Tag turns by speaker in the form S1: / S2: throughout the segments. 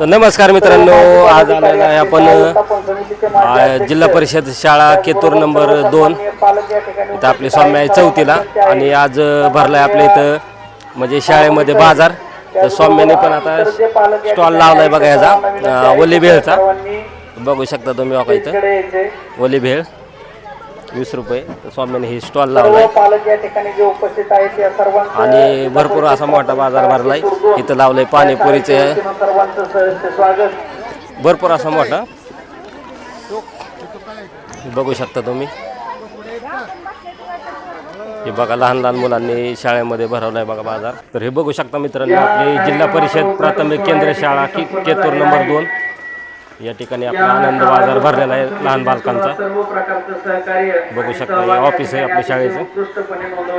S1: तर नमस्कार मित्रांनो आज आलेला आहे आपण अ, जिल्हा परिषद शाळा केतूर नंबर दोन. इथं आपली स्वामी आहे चौथीला आणि आज भरला भरलाय आपल्या इथं म्हणजे शाळेमध्ये बाजार. तर स्वाम्याने पण आता स्टॉल लावलाय बघा याचा अ, ओली भेळचा. बघू शकता तुम्ही बघा इथं ओली भेळ. वीस रुपये. तर स्वाम्याने ही स्टॉल
S2: सर्वांचं
S1: आणि भरपूर असा मोठा बाजार भरलाय. इथं लावलंय पाणीपुरीचे
S2: सर्वांचं सहर्ष स्वागत.
S1: भरपूर असा मोठा. बघू शकता तुम्ही. हे बघा लहान लहान मुलांनी शाळेमध्ये भरवलाय बघा बाजार. तर हे बघू शकता मित्रांनो आपली जिल्हा परिषद प्राथमिक केंद्र शाळा की केतूर नंबर दोन. या ठिकाणी आपला आनंद बाजार भरलेला आहे लहान बालकांचा. बघू शकता हे ऑफिस आहे आपल्या शाळेचं.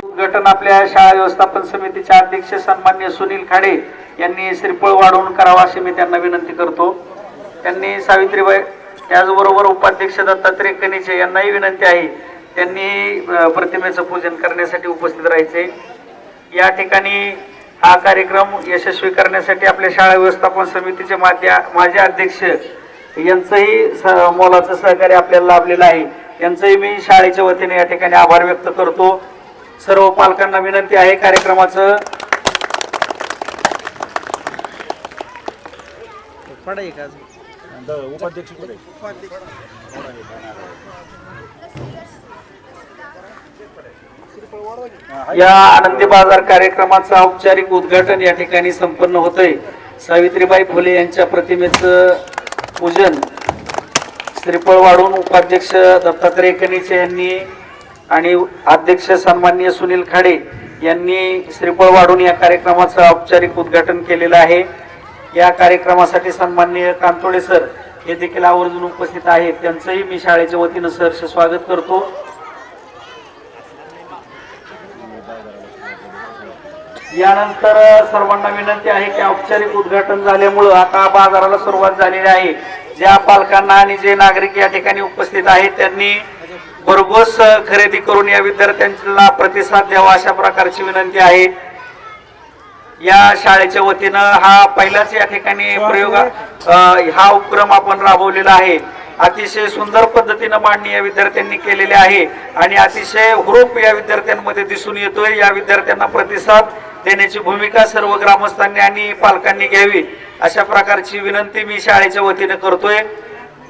S2: उद्घाटन आपल्या शाळा व्यवस्थापन समितीचे अध्यक्ष सन्मान्य सुनील खाडे यांनी श्रीफळ वाढवून करावा अशी मी त्यांना विनंती करतो. त्यांनी सावित्रीबाई त्याचबरोबर उपाध्यक्ष दत्तात्रय कनिचे यांनाही विनंती आहे. त्यांनी प्रतिमेचं पूजन करण्यासाठी उपस्थित राहायचे. या ठिकाणी हा कार्यक्रम यशस्वी करण्यासाठी आपल्या शाळा व्यवस्थापन समितीचे माध्या माझे अध्यक्ष यांचंही स मोलाचं सहकार्य आपल्याला लाभलेलं आहे. यांचंही मी शाळेच्या वतीने या ठिकाणी आभार व्यक्त करतो. सर्व पालकांना विनंती आहे कार्यक्रमाचं. या आनंदी बाजार कार्यक्रमाचं औपचारिक उद्घाटन या ठिकाणी संपन्न होतंय. सावित्रीबाई फुले यांच्या प्रतिमेचं पूजन. श्रीफळ वाढून उपाध्यक्ष दत्तात्रय कनिचे यांनी आणि अध्यक्ष सन्माननीय सुनील खाडे यांनी श्रीफळ वाढून या कार्यक्रमाचं औपचारिक उद्घाटन केलेलं आहे. या कार्यक्रमासाठी सन्माननीय कांतोडे सर हे देखील आवर्जून उपस्थित आहेत. त्यांचंही मी शाळेच्या वतीनं सहर्ष स्वागत करतो. यानंतर सर्वांना विनंती आहे की औपचारिक उद्घाटन झाल्यामुळं आता बाजाराला सुरुवात झालेली आहे. ज्या पालकांना आणि जे नागरिक या ठिकाणी उपस्थित आहेत त्यांनी भरघोस खरेदी करून या विद्यार्थ्यांना प्रतिसाद द्यावा अशा प्रकारची विनंती आहे. या शाळेच्या वतीनं हा पहिलाच या ठिकाणी प्रयोग हा उपक्रम आपण राबवलेला आहे. अतिशय सुंदर पद्धतीनं मांडणी या विद्यार्थ्यांनी केलेली आहे आणि अतिशय हुरूप या विद्यार्थ्यांमध्ये दिसून येतोय. या विद्यार्थ्यांना प्रतिसाद देण्याची भूमिका सर्व ग्रामस्थांनी आणि पालकांनी घ्यावी अशा प्रकारची विनंती मी शाळेच्या वतीने करतोय.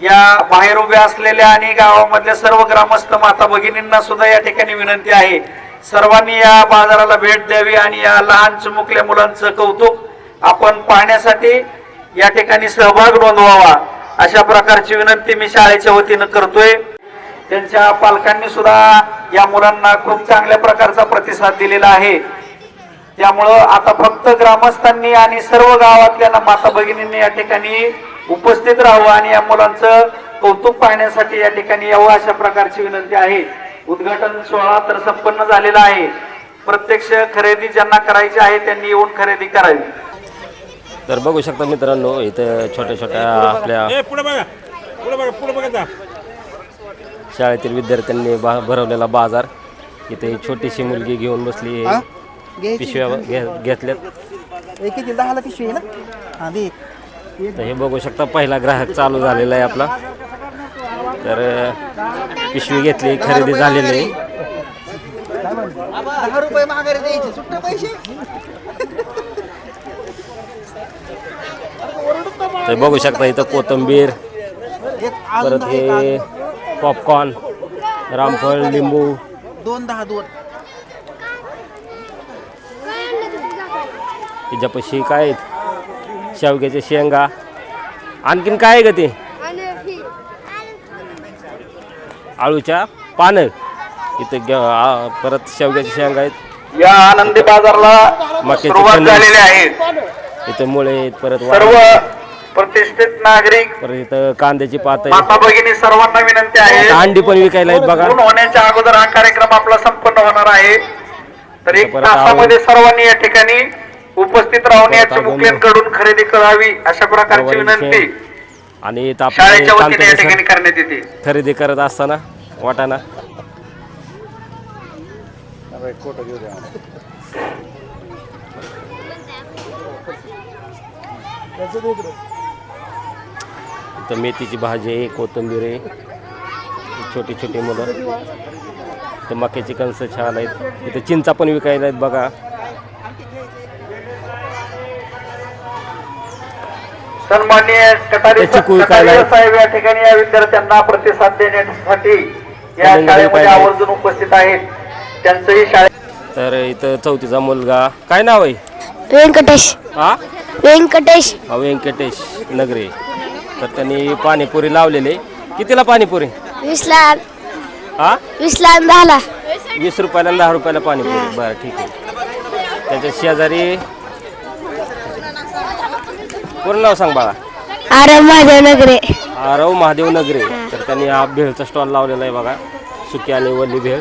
S2: या बाहेर उभ्या असलेल्या आणि गावामधल्या सर्व ग्रामस्थ माता भगिनींना सुद्धा या ठिकाणी विनंती आहे. सर्वांनी या बाजाराला भेट द्यावी आणि या लहान चिमुकल्या मुलांचं कौतुक आपण पाहण्यासाठी या ठिकाणी सहभाग नोंदवावा. अशा प्रकारची विनंती मी शाळेच्या वतीनं करतोय. त्यांच्या पालकांनी सुद्धा या मुलांना खूप चांगल्या प्रकारचा प्रतिसाद दिलेला आहे. त्यामुळं आता फक्त ग्रामस्थांनी आणि सर्व गावातल्या माता भगिनींनी या ठिकाणी उपस्थित राहावं आणि या मुलांचं कौतुक पाहण्यासाठी या ठिकाणी यावं अशा प्रकारची विनंती आहे. उद्घाटन सोहळा तर संपन्न झालेला आहे. प्रत्यक्ष खरेदी ज्यांना करायची आहे त्यांनी येऊन खरेदी करावी.
S1: तर बघू शकता मित्रांनो इथं छोट्या छोट्या आपल्या
S3: ए पुढे बघा. पुढे बघा पुढे बघा जा.
S1: शाळेतील विद्यार्थ्यांनी बा भरवलेला बाजार. इथे ही छोटीशी मुलगी घेऊन बसली आहे. पिशव्या घे- घेतल्यात.
S4: एकेची दहाला पिशवी आहे ना? हा दे.
S1: तर हे बघू शकता पहिला ग्राहक चालू झालेला आहे आपला. तर अं, पिशवी घेतली खरेदी झालेली आहे.
S4: दहा रुपये माघारी द्यायचे सुट्टे पैसे.
S1: तर बघू शकता इथं कोथिंबीर
S4: एक अजून
S1: परत
S4: दहा, एक
S1: हे पॉपकॉर्न रामफळ लिंबू
S4: अजून. दोन दहा दोन
S1: तिच्यापाशी काय आहेत? शेवग्याच्या शेंगा आणखीन काय आहे का ते आळूच्या पानं इथं घ्या- आ- परत शेवग्याच्या शेंगा आहेत
S2: या आनंदी बाजारला
S1: मक्याचे
S2: सुरुवात
S1: कणीस.
S2: झालेली आहे
S1: इथं मुळे आहेत परत
S2: सर्व
S1: वा-
S2: प्रतिष्ठित नागरिक.
S1: परत इथं कांद्याची पात आहे
S2: माता भगिनी सर्वांना विनंती आहे.
S1: अंडी पण विकायला आहेत बघा.
S2: ऊन होण्याच्या अगोदर हा कार्यक्रम आपला संपन्न होणार आहे. तर एक
S1: परत
S2: तासामध्ये सर्वांनी या ठिकाणी उपस्थित राहून या चिमुकल्यांकडून खरेदी करावी अशा प्रकारची विनंती
S1: आणि इथं
S2: शाळेच्या वतीने या ठिकाणी करण्यात येते.
S1: खरेदी करत असताना वाटाणा. इथं मेथीची भाजी आहे कोथिंबीर आहे छोटी छोटी मुलं. इथं मक्याची कणसं छान आहेत. इथं चिंचा पण विकायला आहेत बघा.
S2: सन्माननीय कटारी. साहेब या ठिकाणी या विद्यार्थ्यांना प्रतिसाद देण्यासाठी या
S1: त्याच्यामध्ये काय
S2: शाळेमध्ये
S1: नाही.
S2: आवर्जून उपस्थित आहेत. त्यांचंही शाळेत
S1: तर इथं चौथीचा मुलगा. काय नाव आहे?
S5: व्यंकटेश.
S1: हा
S5: व्यंकटेश.
S1: हा व्यंकटेश नगरे. तर त्यांनी पाणीपुरी लावलेली. आहे. कितीला पाणीपुरी?
S5: वीसला
S1: हा?
S5: वीसला दहाला.
S1: वीस रुपयाला आणि दहा रुपयाला पाणीपुरी. बरं ठीक आहे. त्याच्या शेजारी पूर्ण नाव सांग बाळा?
S5: आरव महादेव नगरे.
S1: आरव महादेव नगरे. तर त्यांनी हा भेळचा स्टॉल लावलेला आहे बघा. सुकी आणि वल्ली भेळ.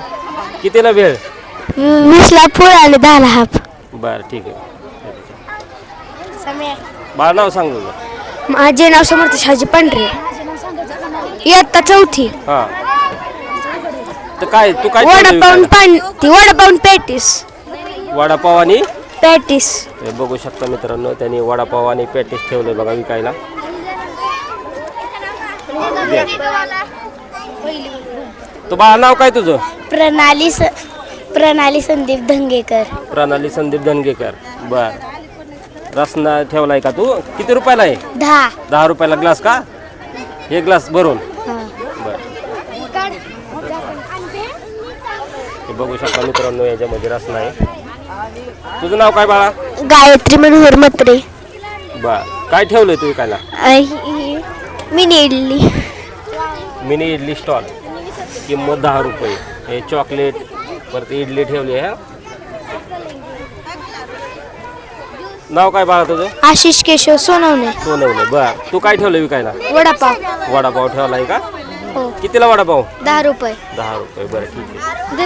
S1: कितीला भेळ?
S5: वीसला फुल आणि दहाला हाफ.
S1: बरं ठीक आहे. बाळा नाव सांग तुझं.
S5: माझे नाव समर्थ शाजी पांढरे. इयत्ता चौथी.
S1: हां. तर काय तू काय
S5: वडापाऊन
S1: विकायला?
S5: पान ती वडापाऊन पॅटीस.
S1: वडापाव आणि?
S5: पॅटीस.
S1: हे बघू शकता मित्रांनो त्यांनी वडापाव आणि पॅटीस ठेवले बघा विकायला. द्या. तो बाळा नाव काय तुझं?
S5: प्रणाली स प्रणाली संदीप धंगेकर.
S1: प्रणाली संदीप धनगेकर बर. रसना ठेवलाय का तू? किती रुपयाला आहे?
S5: दहा.
S1: दहा रुपयाला ग्लास का? एक ग्लास भरून. हे. बघू शकता मित्रांनो याच्यामध्ये रसना आहे. तुझं नाव काय बाळा?
S5: गायत्री मनोहर मत्रे
S1: बर. काय ठेवलंय तू विकायला?
S5: Mini idli.
S1: Mini idli stall. किंमत दहा रुपये. हे चॉकलेट परत इडली ठेवली आहे. हा. नाव काय बाळा तुझं?
S5: आशिष केशव सोनवणे.
S1: सोनवणे बर. तू काय ठेवलं विकायला?
S5: वडापाव.
S1: वडापाव ठेवलाय का?
S5: हो.
S1: कितीला वडापाव?
S5: दहा रुपये.
S1: दहा रुपये बरं ठीक आहे.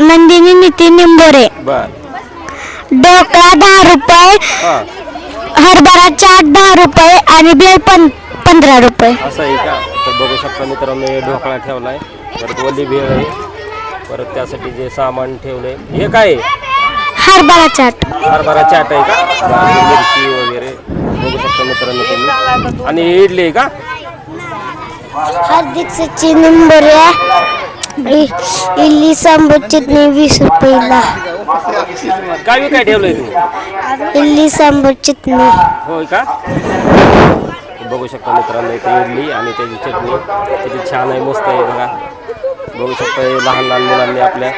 S5: नंदिनी नितीन निंबोरे.
S1: बर.
S5: डोकळा दहा रुपये.
S1: हा.
S5: हरभरा चाट दहा रुपये आणि बेल पण पंधरा रुपये.
S1: असं आहे का? तर बघू शकता मित्रांनो हे ढोकळा ठेवलाय. परत भेळ आहे. परत त्यासाठी जे सामान ठेवलंय हे काय? आहे?
S5: हरभरा चाट.
S1: हरभरा चाट आहे का? मिरची वगैरे बघू शकता मित्रांनो तुम्ही. आणि हे इडली आहे का?
S5: हार्दिक सचिन निंबोरे इल्ली सांबर चटणी वीस रुपयाला.
S1: काय काय ठेवलंय तुम्ही?
S5: इल्ली सांबर चटणी.
S1: होय का? बघू शकता मित्रांनो इथे इडली आणि त्याची चटणी. किती छान आहे मस्त आहे बघा. बघू शकता हे लहान लहान मुलांनी आपल्या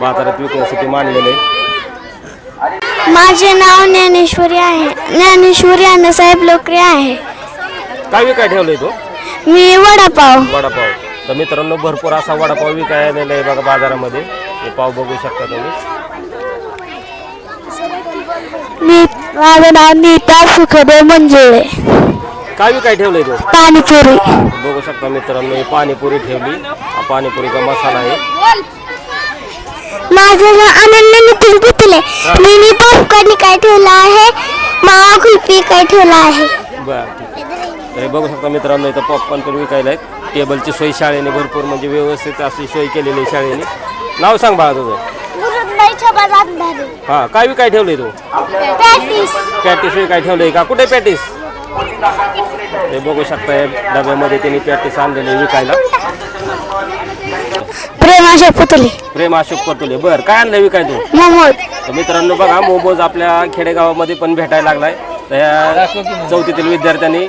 S1: बाजारात विकण्यासाठी मांडलेले. आहे
S5: माझे नाव ज्ञानेश्वरी आहे. ज्ञानेश्वरी अण्णासाहेब लोकरे आहे.
S1: काय विकाय ठेवलंय तो?
S5: मी वडापाव.
S1: वडापाव. तर मित्रांनो भरपूर असा वडापाव विकाय आलेला आहे बघा बाजारामध्ये. हे पाव बघू शकता तुम्ही.
S5: मी माझं नाव नीता सुखदेव मंजुळे.
S1: काय विकाय ठेवलंय तो?
S5: पाणीपुरी.
S1: बघू शकता मित्रांनो हे पाणीपुरी ठेवली. हा पाणीपुरीचा मसाला आहे.
S5: माझं नाव अनन्या नितीन पुतले. मिनी पॉपकॉर्न काय ठेवला आहे? मावा कुल्फी काय ठेवला आहे?
S1: बरं तर हे बघू शकता मित्रांनो इथं पॉपकॉर्न पण विकायला आहेत. टेबलची सोय शाळेने भरपूर म्हणजे व्यवस्थित अशी सोय केलेली आहे शाळेने. नाव सांग बाळा तुझं. हां काय विकाय ठेवलंय तू? पॅटीस. विकाय ठेवलंय का? कुठे पॅटीस? हे बघू शकता या डब्यामध्ये त्यांनी पॅटीस आणलेले विकायला.
S5: प्रेमाशा पुतले.
S1: प्रेम अशोक पतुले. बरं काय आणलं विकाय तू?
S5: मोमोज.
S1: तर मित्रांनो बघा मोमोज आपल्या खेडेगावामध्ये पण भेटायला लागलाय. तर या चौथीतील विद्यार्थ्यांनी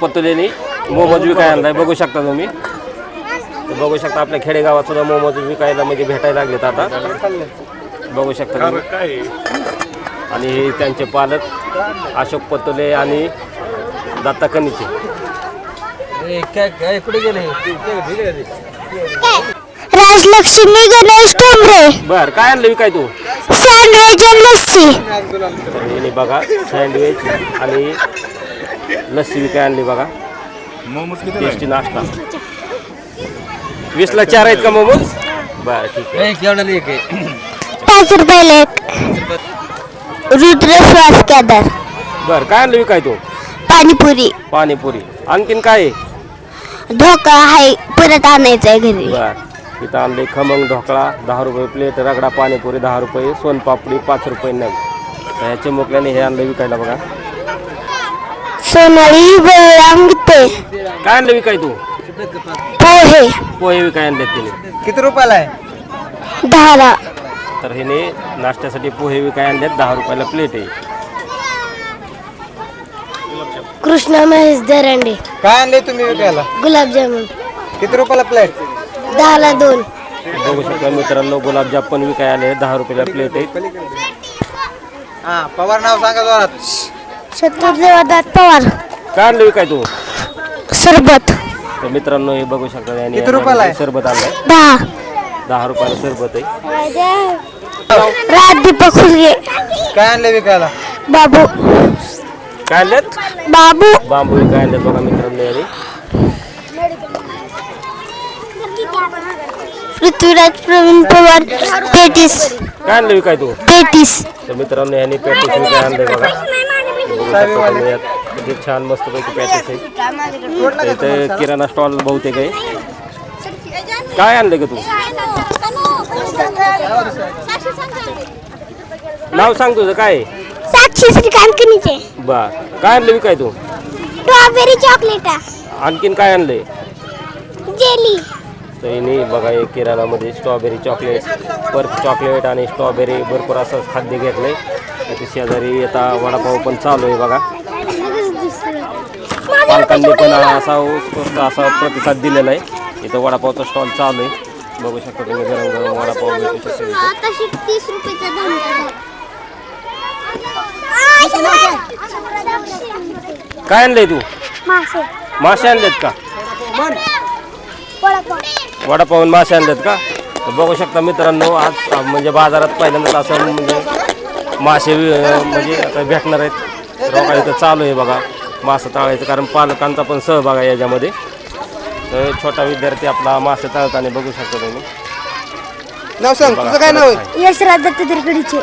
S1: पतुलेनी मोमोज विकाय आणलाय. बघू शकता तुम्ही. तर बघू शकता आपल्या खेडेगावात सुद्धा मोमोज विकायला म्हणजे भेटायला लागलेत आता. बघू शकता तुम्ही. आणि हे त्यांचे पालक अशोक पतुले आणि दत्ता कनीचे
S5: राजलक्ष्मी गणेश ठोंबरे
S1: बर काय आणलं विकाय तू?
S5: सँडविच आणि लस्सी.
S1: तर यांनी बघा सँडविच आणि लस्सी विकाय आणली बघा. टेस्टी नाश्ता. वीसला चार आहेत का मोमोज? बरं ठीक आहे.
S5: पाच रुपयाला एक. रुद्र श्वास केदार
S1: बरं काय आणलं विकाय तू?
S5: पाणीपुरी.
S1: पाणीपुरी. आणखीन काय? आहे
S5: धोका आहे परत आणायचं आहे घरी.
S1: बरं. इथं आणले खमंग ढोकळा दहा रुपये प्लेट रगडा पाणीपुरी दहा रुपये सोनपापडी पाच रुपये नग. तर ह्या चिमुकल्याने हे आणलं विकायला बघा.
S5: सोनाली बळराम गीते
S1: काय आणलं विकाय तू?
S5: पोहे.
S1: पोहे विकाय आणलेत तिने.
S4: किती रुपयाला आहे?
S5: दहाला.
S1: तर हिने नाश्त्यासाठी पोहे विकाय आणलेत दहा रुपयाला प्लेट आहे.
S5: कृष्णा महेश दरंडे.
S4: काय आणले तुम्ही विकायला?
S5: गुलाबजामुन.
S4: किती रुपयाला प्लेट
S5: दहाला दोन.
S1: बघू शकता मित्रांनो गुलाबजाम पण विकाय आले दहा रुपयाला प्लेट आहे.
S4: हा पवार नाव सांगा जोरात.
S5: शत्रुदेवदात पवार.
S1: काय आणलं विकाय तू?
S5: सरबत.
S1: तर मित्रांनो हे बघू शकता यांनी
S4: किती रुपयाला आहे?
S1: सरबत आणलंय.
S5: दहा.
S1: दहा रुपयाला सरबत आहे
S5: राजदीपक खुलगे.
S4: काय आणले विकायला?
S5: बाबू.
S1: काय आणलेत?
S5: बाबू.
S1: बांबू विकाय आणलेत बघा मित्रांनो यांनी
S5: पृथ्वीराज प्रवीण पवार पेटीस
S1: काय आणलं विकाय तू?
S5: पेटीस
S1: तर मित्रांनो यांनी पॅटीस विकाय आणले बघा. बघू शकता तुम्ही यात किती छान मस्त पैकी पॅटीस आहे. तर इथे किराणा स्टॉल बहुतेक आहे. काय आणलं का तू? नाव सांग तुझं काय? आहे?
S5: साक्षी श्रीकांत कनिचे
S1: बर. काय आणलं विकाय तू?
S5: स्ट्रॉबेरी चॉकलेट
S1: आणखीन काय आणलंय?
S5: जेली
S1: हिने बघा हे किराणामध्ये स्ट्रॉबेरी चॉकलेट पर्क चॉकलेट आणि स्ट्रॉबेरी भरपूर असं खाद्य घेतलंय. इथे शेजारी आता वडापाव पण चालू आहे बघा. पालकांनी पण असा उत्कृष्ट असा प्रतिसाद दिलेला आहे. इथं वडापावचा स्टॉल चालू आहे. बघू शकता तुम्ही गरम गरम वडापाव भेटू शकतो काय आणलंय तू?
S5: मासे
S1: आणलेत का?
S5: वडापाव
S1: आणि मासे आणलेत का? तर बघू शकता मित्रांनो आज म्हणजे बाजारात पहिल्यांदाच असं म्हणजे मासे म्हणजे आता भेटणार आहेत. रोका इथं चालू आहे बघा. मासं तळायचं कारण पालकांचा पण सहभाग आहे याच्यामध्ये. तर छोटा विद्यार्थी आपला मासे तळताना बघू शकता तुम्ही.
S4: नाव सांग तुझं काय नाव आहे?
S5: यशराज दत्तात्रकडीचे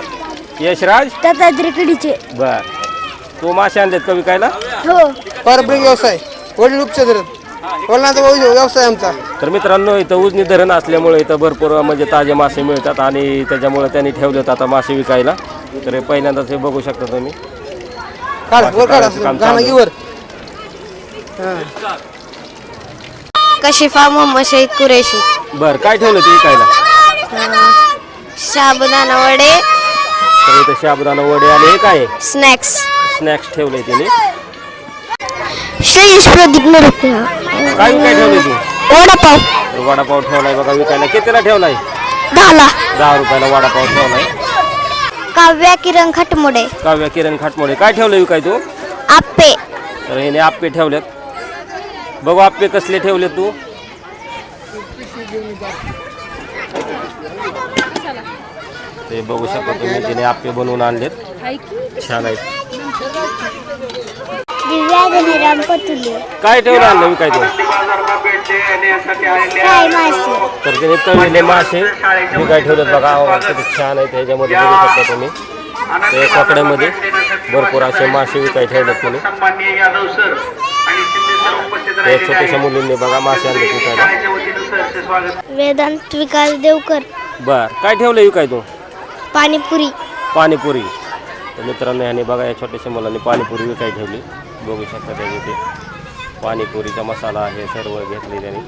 S1: यशराज?
S5: दत्तात्रकडीचे
S1: बर. तू मासे आणलेत का विकायला?
S5: हो.
S4: पारंपरिक व्यवसाय वडील उपचार वडिलांचा व्यव- व्यवसाय आमचा.
S1: तर मित्रांनो इथं उजनी धरण असल्यामुळे इथं भरपूर म्हणजे ताजे मासे मिळतात आणि त्याच्यामुळे त्यांनी ठेवलेत आता मासे विकायला. तर हे पहिल्यांदाच हे बघू शकता तुम्ही.
S4: काढ वर काढ
S1: काम चालू
S4: गाणं
S1: आहे.
S5: कशिफा मोहम्मद शहीद कुरेशी.
S1: बर काय ठेवलं ते विकायला
S5: साबुदाणा वडे.
S1: तर इथं साबुदाणा वडे आणि हे काय? आहे?
S5: स्नॅक्स
S1: स्नॅक्स ठेवले तिने.
S5: श्रेयश प्रदीप नरपे
S1: काय काय ठेवले तू?
S5: वडापाव.
S1: तर वडापाव ठेवलाय बघा विकायला. कितीला ठेवलाय?
S5: दहाला.
S1: दहा रुपयाला वडापाव ठेवलाय.
S5: काव्या किरण खटमोडे.
S1: काव्या किरण खाटमोडे. काय ठेवलं विकाय तू?
S5: आप्पे.
S1: तर हिने आप्पे ठेवलेत. बघू आप्पे कसले ठेवले तू. ते बघू शकता तुम्ही तिने आप्पे बनवून आणलेत. छान आहेत. काय ठेवलं आणलं विकाय
S5: काय
S1: तर तिने तळलेले मासे काय ठेवलेत बघा अहो, किती छान आहेत त्याच्यामध्ये बघू शकता तुम्ही. ते कपड्यामध्ये भरपूर असे मासे विकाय ठेवलेत
S2: तुम्ही
S1: छोट्याशा. मुलींनी बघा मासे आणले विकायला
S2: सहर्ष स्वागत.
S5: वेदांत विकास देवकर.
S1: बर काय ठेवलं विकाय तू?
S5: पाणीपुरी.
S1: पाणीपुरी. तर मित्रांनो ह्याने बघा या छोट्याशा मुलांनी पाणीपुरी विकाय ठेवली. बघू शकता त्याने ते पाणीपुरीचा मसाला आहे सर्व घेतले त्यांनी.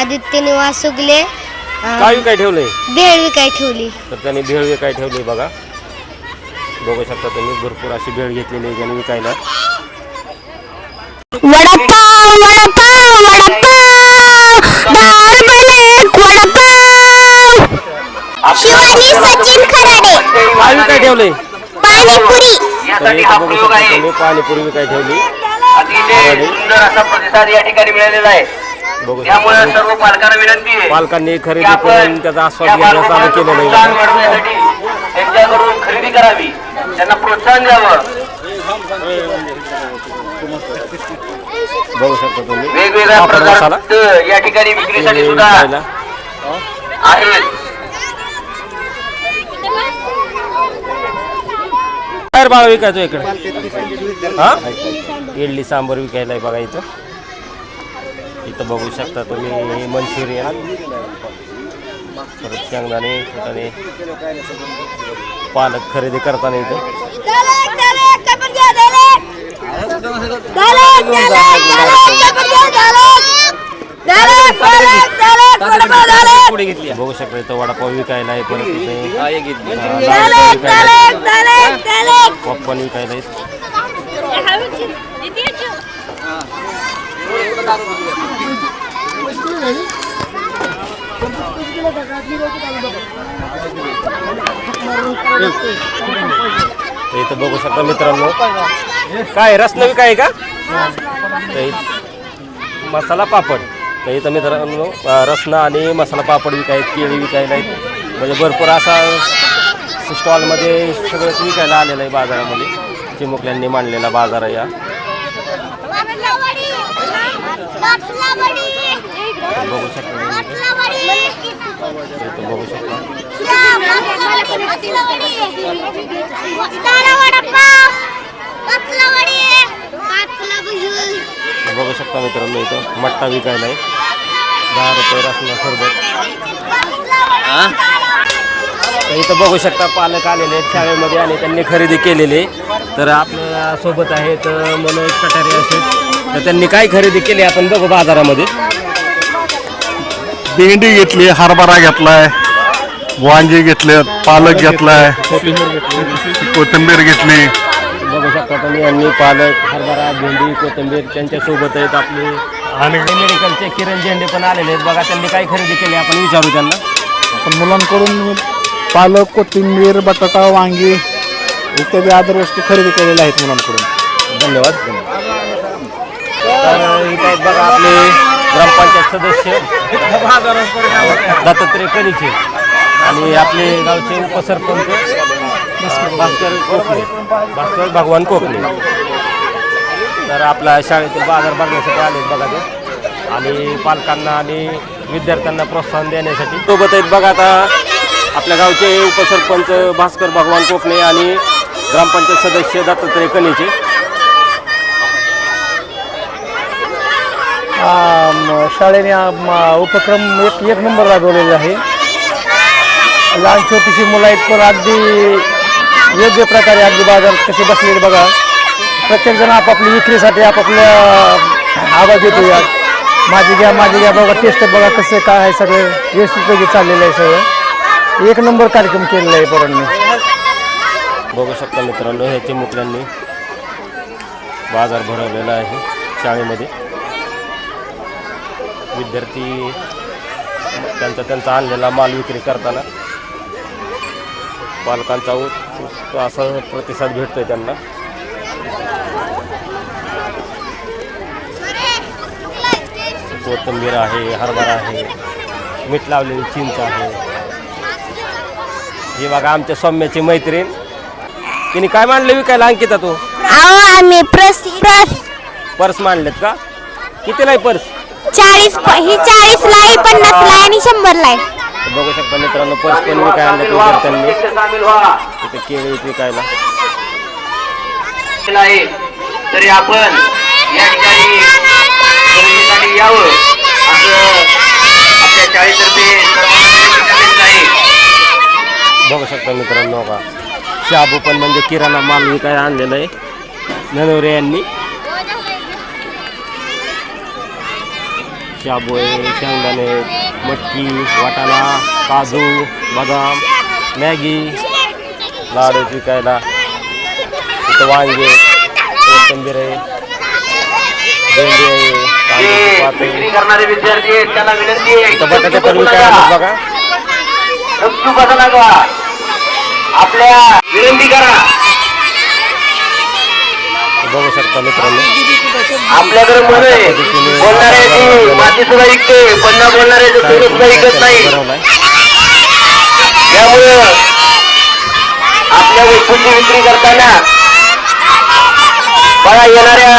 S5: आदित्य निवास सुगले.
S1: काय विकाय ठेवलंय?
S5: भेळ विकाय ठेवली.
S1: तर त्यांनी भेळ विकाय ठेवली बघा. बघू शकता तुम्ही भरपूर अशी भेळ घेतलेली आहे त्यांनी विकायला.
S5: वडापाव वडापाव वडापाव दहा रुपयाला एक वडापाव शिवानी सचिन खराडे
S1: काय ठेवलंय?
S5: पाणीपुरी.
S2: हा
S1: विकाय ठेवली.
S2: अतिशय सुंदर असा प्रतिसाद या ठिकाणी मिळालेला आहे.
S1: बघू
S2: त्यामुळे
S1: शकता
S2: सर्व पालकांना विनंती आहे
S1: पालकांनी
S2: की
S1: खरेदी करून त्याचा आस्वाद घेणं चालू केलेलं
S2: प्रोत्साहन
S1: आहे.
S2: त्यांच्याकडून खरेदी करावी. त्यांना प्रोत्साहन द्यावं.
S1: बघू शकता तुम्ही.
S2: वेगवेगळ्या
S1: पापड मसाला.
S2: प्रकारचं या ठिकाणी विक्रीसाठी
S1: हे
S2: सुद्धा
S1: विकायला.
S2: आहेत.
S1: बाहेर बाळा विकायचो इकडे. हा? इडली सांबर विकायला आहे बघा इथं. इथं बघू शकता तुम्ही मंचुरियन. परत शेंगदाणे फुटाणे पालक खरेदी करताना इथं. पुढे घेतली. बघू शकता इथं वडापाव विकायला आहे परत इथे पॉपकॉर्न विकायला आहे तर इथं बघू शकता मित्रांनो. काय रसनवी काय का? मसाला पापड. तर इथं मित्रांनो रसना आणि मसाला पापड विकायत केळी विकायला आहेत म्हणजे भरपूर असा स्टॉलमध्ये सगळंच विकायला आलेलं आहे बाजारामध्ये. चिमुकल्यांनी मांडलेला बाजार आहे या. बघू शकता बघू शकता बघू शकता मित्रांनो इथं मट्टा विकायला आहे. दहा रुपये रसना सरबत. तर इथं बघू शकता पालक आलेले आहेत शाळेमध्ये आणि त्यांनी खरेदी केलेली. आहे तर आपल्यासोबत आहेत मनोज कटारे असेल तर त्यांनी काय खरेदी केली आपण बघू बाजारामध्ये.
S6: भेंडी घेतली हरभरा घेतलाय वांगे घेतले पालक घेतलाय कोथिंबीर घेतली.
S1: बघू शकता तुम्ही यांनी पालक हरभरा भेंडी कोथिंबीर त्यांच्यासोबत आहेत आपले.
S6: आणि
S1: मेडिकलचे किरण झेंडे पण आलेले आहेत. बघा त्यांनी काय खरेदी केली आपण विचारू त्यांना.
S7: आपण मुलांकडून पालक कोथिंबीर बटाटा वांगी इत्यादी आदर वस्तू खरेदी केलेल्या आहेत मुलांकडून.
S1: धन्यवाद. तर इथे आहेत बघा आपले ग्रामपंचायत सदस्य दत्तात्रय कणीचे आणि आपले गावचे उपसरपंच भास्कर कोकणे भास्कर भगवान कोकणे. तर आपल्या शाळेतील बाजार बघण्यासाठी आले बघा ते. आणि पालकांना आणि विद्यार्थ्यांना प्रोत्साहन देण्यासाठी. सोबत आहेत बघा आता आपल्या गावचे उपसरपंच भास्कर भगवान कोकणे आणि ग्रामपंचायत सदस्य दत्तात्रय कणीचे.
S7: शाळेने उपक्रम एक एक नंबर राबवलेले आहे. लहान छोटीशी मुलं आहेत पण अगदी योग्य प्रकारे अगदी बाजारात कसे बसलेले बघा. प्रत्येकजण आपापली विक्रीसाठी आपापल्या आवाज येतो या. माझी घ्या माझी घ्या बघा टेस्ट बघा कसं काय आहे सगळं. व्यवस्थितपैकी चाललेलं आहे सगळं. एक नंबर कार्यक्रम केलेला आहे पोरांनी.
S1: बघू शकता मित्रांनो ह्या चिमुकल्यांनी बाजार भरवलेला आहे शाळेमध्ये. विद्यार्थी त्यांचा त्यांचा आणलेला माल विक्री करताना पालकांचा उत्कृष्ट असा प्रतिसाद भेटतोय त्यांना. कोथिंबीर आहे हरभरा आहे मीठ लावलेली चिंच आहे. हे बघा आमच्या सौम्याची मैत्रीण. तिने काय मांडले विकायला अंकिता तू?
S5: आम्ही प्रस
S1: मांडलेत का? कितीला आहे पर्स?
S5: चाळीस ही चाळीस ला आहे पन्नास ला आणि शंभर ला आहे
S1: बघू शकता मित्रांनो पर्स पण विद्यार्थ्यांनी
S8: इथे सामील व्हा.
S1: इथे केळी विकायला.
S8: तरी आपण या ठिकाणी खरेदीसाठी यावं. असं आपल्या
S1: बघू शकता मित्रांनो का शाबू पण म्हणजे किराणा माल विकायला आणलेला आहे. ननवरे यांनी. शाबू आहे शेंगदाणे मटकी वाटाणा काजू बदाम मॅगी लाडू विकायला इथं वांगे कोथिंबीर आहे भेंडी आहे
S8: विद्यार्थी आहेत त्यांना विनंती आहे
S1: इथं बटाटे पण विकायला बघा.
S8: आपल्या विनंती करा.
S1: बघू शकता मित्रांनो.
S8: आपल्याकडे मन आहे बोलणाऱ्याची माती सुद्धा विकते पण न बोलणाऱ्याचं सोनं सुद्धा विकत नाही. त्यामुळं आपल्या वस्तूंची विक्री करताना बघा येणाऱ्या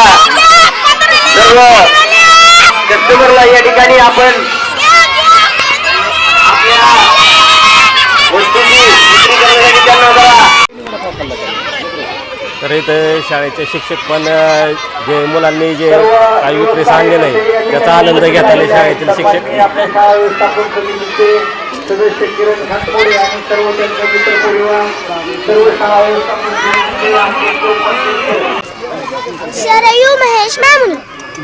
S8: सर्व कस्टमरला या ठिकाणी आपण आपल्या वस्तूंची विक्री करण्यासाठी त्यांना जरा
S1: तर इथं शाळेचे शिक्षक पण जे मुलांनी जे काही विक्री सांगलेलं आहे त्याचा आनंद घेताना शाळेतील शिक्षक.
S8: आपल्या शाळा व्यवस्थापन समितीचे
S2: सदस्य किरण घाटमोडे आणि सर्व त्यांचा मित्र परिवार सर्व शाळा व्यवस्थापन समितीचे आमचे उपस्थित.
S5: शरयू महेश मामणी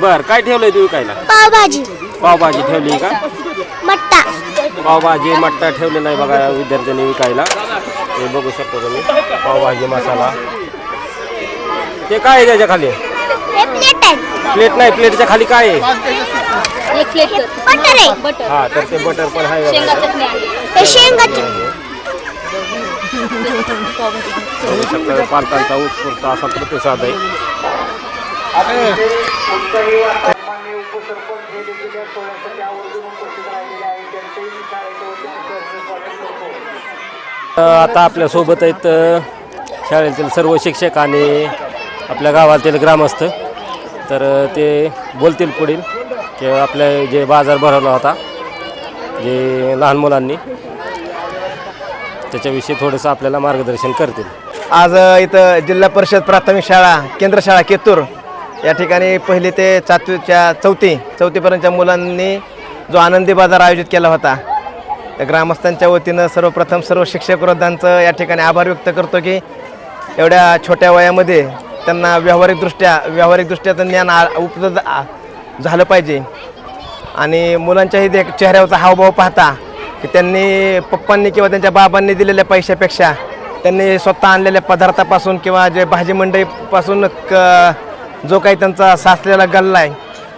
S1: बर काय ठेवलंय तू विकायला
S5: पावभाजी.
S1: पावभाजी ठेवली का?
S5: मट्टा.
S1: पावभाजी मट्टा ठेवलेला आहे बघा विद्यार्थ्यांनी विकायला हे बघू शकता तुम्ही. पावभाजी मसाला. ते काय आहे त्याच्याखाली?
S5: हे प्लेट
S1: नाही प्लेटच्या खाली काय आहे?
S9: एक प्लेट कर
S5: बटर आहे.
S9: बटर
S1: हा तर ते बटर पण आहे
S9: शेंगा
S1: बघा.
S9: चटणी आहे.
S5: हे शेंगाची
S1: बघू शकता पालकांचा उत्स्फूर्त असा प्रतिसाद आहे.
S2: कोणताही माननीय उपसरपंच हे देखील या सोहळ्यासाठी आवर्जून उपस्थित राहिलेले आहेत त्यांचंही मी शाळेच्या वतीने सहर्ष स्वागत करतो
S1: अ, आता आपल्यासोबत आहेत अ, शाळेतील सर्व शिक्षक आणि आपल्या गावातील ग्रामस्थ. तर ते बोलतील पुढील की आपल्या जे बाजार भरवला होता जे लहान मुलांनी त्याच्याविषयी थोडंसं आपल्याला मार्गदर्शन करतील.
S10: आज इथं जिल्हा परिषद प्राथमिक शाळा केंद्र शाळा केतूर या ठिकाणी पहिली ते चातवीच्या चौथी चौथीपर्यंतच्या मुलांनी जो आनंदी बाजार आयोजित केला होता त्या ग्रामस्थांच्या वतीनं सर्वप्रथम सर्व शिक्षक वृद्धांचं या ठिकाणी आभार व्यक्त करतो की एवढ्या छोट्या वयामध्ये त्यांना व्यावहारिकदृष्ट्या व्यावहारिकदृष्ट्याचं ज्ञान आ- उपलब्ध झालं पाहिजे. आणि मुलांच्याही दे चेहऱ्यावरचा हावभाव पाहता की त्यांनी पप्पांनी किंवा त्यांच्या बाबांनी दिलेल्या पैशापेक्षा त्यांनी स्वतः आणलेल्या पदार्थापासून किंवा जे भाजी मंडईपासून क जो काही त्यांचा साचलेला गल्ला आहे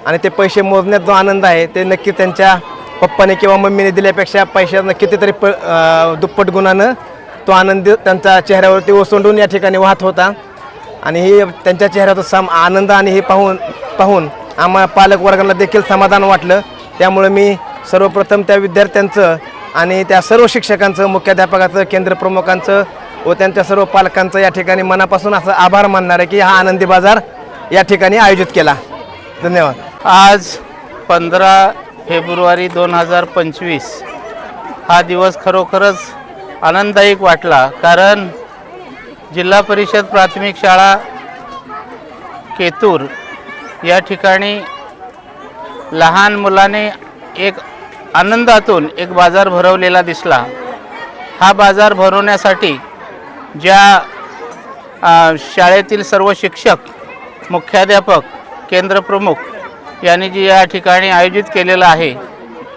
S10: आणि ते पैसे मोजण्यात जो आनंद आहे ते नक्की त्यांच्या पप्पाने किंवा मम्मीने दिल्यापेक्षा पैशानं कितीतरी प दुप्पट गुणानं तो आनंद त्यांच्या चेहऱ्यावरती ओसंडून या ठिकाणी वाहत होता. आणि हे त्यांच्या चेहऱ्याचा सम आनंद आणि हे पाहून पाहून आम्हा पालकवर्गाला देखील समाधान वाटलं. त्यामुळे मी सर्वप्रथम त्या विद्यार्थ्यांचं आणि त्या सर्व शिक्षकांचं मुख्याध्यापकाचं केंद्रप्रमुखांचं व त्यांच्या सर्व पालकांचं या ठिकाणी मनापासून असं आभार मानणार आहे की हा आनंदी बाजार या ठिकाणी आयोजित केला. धन्यवाद.
S11: आज पंधरा फेब्रुवारी दोन हजार पंचवीस हा दिवस खरोखरच आनंददायक वाटला कारण जिल्हा परिषद प्राथमिक शाळा केतूर. या ठिकाणी लहान मुलाने एक आनंदातून एक बाजार भरवलेला दिसला. हा बाजार भरवण्यासाठी ज्या शाळेतील सर्व शिक्षक मुख्याध्यापक केंद्रप्रमुख यांनी जे या ठिकाणी आयोजित केलेलं आहे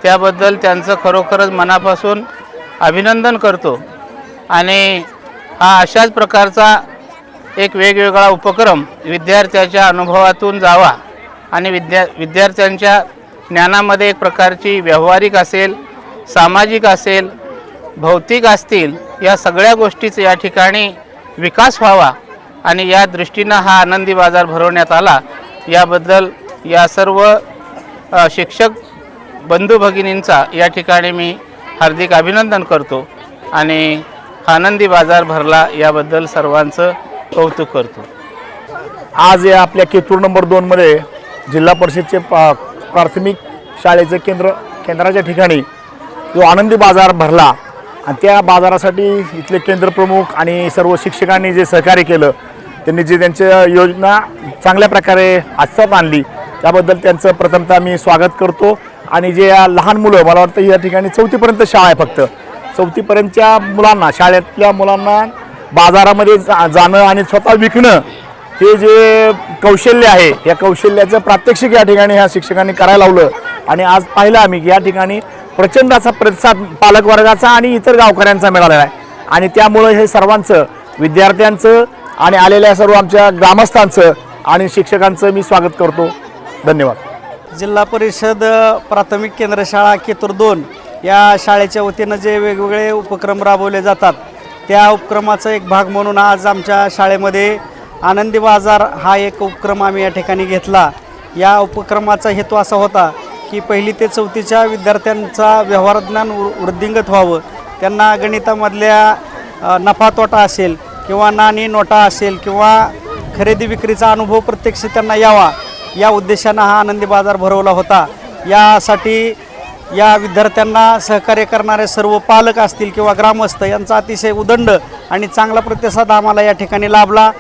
S11: त्याबद्दल त्यांचं खरोखरच मनापासून अभिनंदन करतो. आणि हा अशाच प्रकारचा एक वेगवेगळा उपक्रम विद्यार्थ्याच्या अनुभवातून जावा आणि विद्या विद्यार्थ्यांच्या ज्ञानामध्ये एक प्रकारची व्यावहारिक असेल सामाजिक असेल भौतिक असतील या सगळ्या गोष्टीचा या ठिकाणी विकास व्हावा आणि या दृष्टीनं हा आनंदी बाजार भरवण्यात आला. याबद्दल या सर्व शिक्षक बंधू भगिनींचा या ठिकाणी मी हार्दिक अभिनंदन करतो आणि आनंदी बाजार भरला याबद्दल सर्वांचं कौतुक करतो.
S12: आज या आपल्या केतूर नंबर दोनमध्ये जिल्हा परिषदचे पा प्राथमिक शाळेचं केंद्र केंद्राच्या ठिकाणी जो आनंदी बाजार भरला आणि त्या बाजारासाठी इथले केंद्रप्रमुख आणि सर्व शिक्षकांनी जे सहकार्य केलं त्यांनी जे त्यांच्या योजना चांगल्या प्रकारे आचरणात आणली त्याबद्दल त्यांचं प्रथमतः मी स्वागत करतो. आणि जे या लहान मुलं मला वाटतं या ठिकाणी चौथीपर्यंत शाळा आहे फक्त. चौथीपर्यंतच्या मुलांना शाळेतल्या मुलांना बाजारामध्ये जा जाणं आणि स्वतः विकणं हे जे कौशल्य आहे या कौशल्याचं प्रात्यक्षिक या ठिकाणी ह्या शिक्षकांनी करायला लावलं. आणि आज पाहिलं आम्ही की या ठिकाणी प्रचंड असा प्रतिसाद पालकवर्गाचा आणि इतर गावकऱ्यांचा मिळालेला आहे. आणि त्यामुळं हे सर्वांचं विद्यार्थ्यांचं आणि आलेल्या सर्व आमच्या ग्रामस्थांचं आणि शिक्षकांचं मी स्वागत करतो. धन्यवाद.
S13: जिल्हा परिषद प्राथमिक केंद्र शाळा केतूर दोन. या शाळेच्या वतीनं जे वेगवेगळे उपक्रम राबवले जातात त्या उपक्रमाचा एक भाग म्हणून आज आमच्या शाळेमध्ये आनंदी बाजार हा एक उपक्रम आम्ही या ठिकाणी घेतला. या उपक्रमाचा हेतू असा होता की पहिली ते चौथीच्या विद्यार्थ्यांचा व्यवहार ज्ञान वृद्धिंगत व्हावं. त्यांना गणितामधल्या नफा तोटा असेल किंवा नाणी नोटा असेल किंवा खरेदी विक्रीचा अनुभव प्रत्यक्ष त्यांना यावा या उद्देशानं हा आनंदी बाजार भरवला होता. यासाठी या विद्यार्थ्यांना सहकार्य करणारे सर्व पालक असतील किंवा ग्रामस्थ यांचा अतिशय उदंड आणि चांगला प्रतिसाद आम्हाला या ठिकाणी लाभला.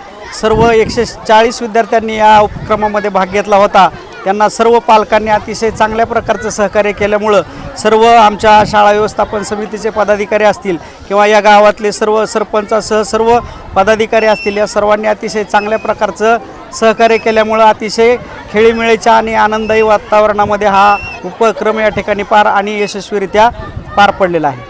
S13: सर्व एकशे चाळीस विद्यार्थ्यांनी या उपक्रमामध्ये भाग घेतला होता.
S2: त्यांना सर्व पालकांनी अतिशय चांगल्या प्रकारचं सहकार्य केल्यामुळं सर्व आमच्या शाळा व्यवस्थापन समितीचे पदाधिकारी असतील किंवा या गावातले सर्व सरपंचासह सर्व पदाधिकारी असतील या सर्वांनी अतिशय चांगल्या प्रकारचं सहकार्य केल्यामुळं अतिशय खेळीमेळीच्या आणि आनंददायी वातावरणामध्ये हा उपक्रम या ठिकाणी पार आणि यशस्वीरित्या पार पडलेला आहे.